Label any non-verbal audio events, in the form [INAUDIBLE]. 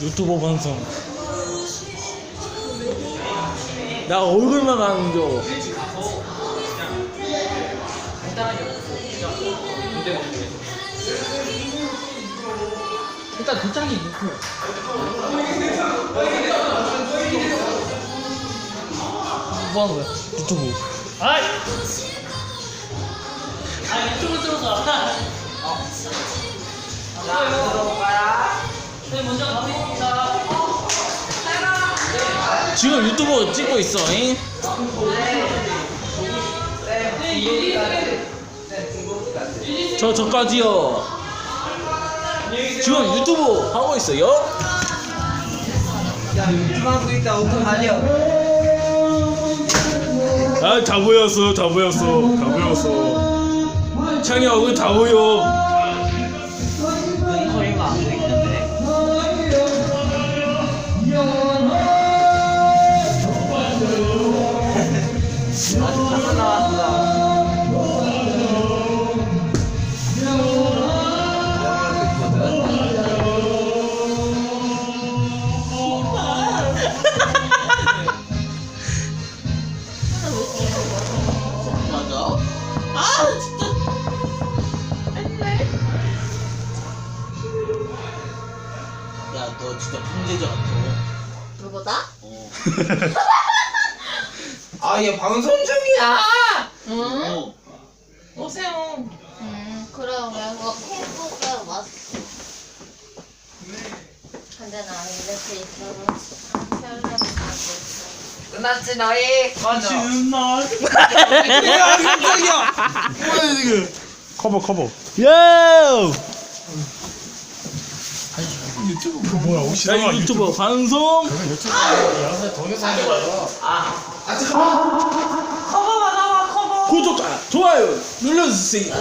유튜버 방송. 나 얼굴만 아는 겨. 일단 도장이 있고 뭐 하는 거야? 유튜브. 아이 아 유튜브 들어가 네 먼저 가겠습니다 지금 유튜브 찍고 있어. 잉? 저 저까지요. 지금 유튜브 하고 있어요? 야 유튜브 달려 아, 다 보였어, 다 보였어, 다 보였어. 창이 얼굴 다 보여. 맞아 아 진짜 야너 진짜 풍제자 같아 누구다? 어. [LAUGHS] 아 얘 방송 중이야 응? 어. 오세요 음, 그럼 내가 페이스북에 왔어. 근데 나 이렇게 있어서 별로 하고 있어. 끝났지 너희 꺼져 [LAUGHS] 야, 깜짝이야. 뭐야 지금? 커버 커버. 야! 유튜브 뭐야 혹시 자, 유튜브 방송. 커버가 나와 커버 구독과 좋아요 눌러주세요.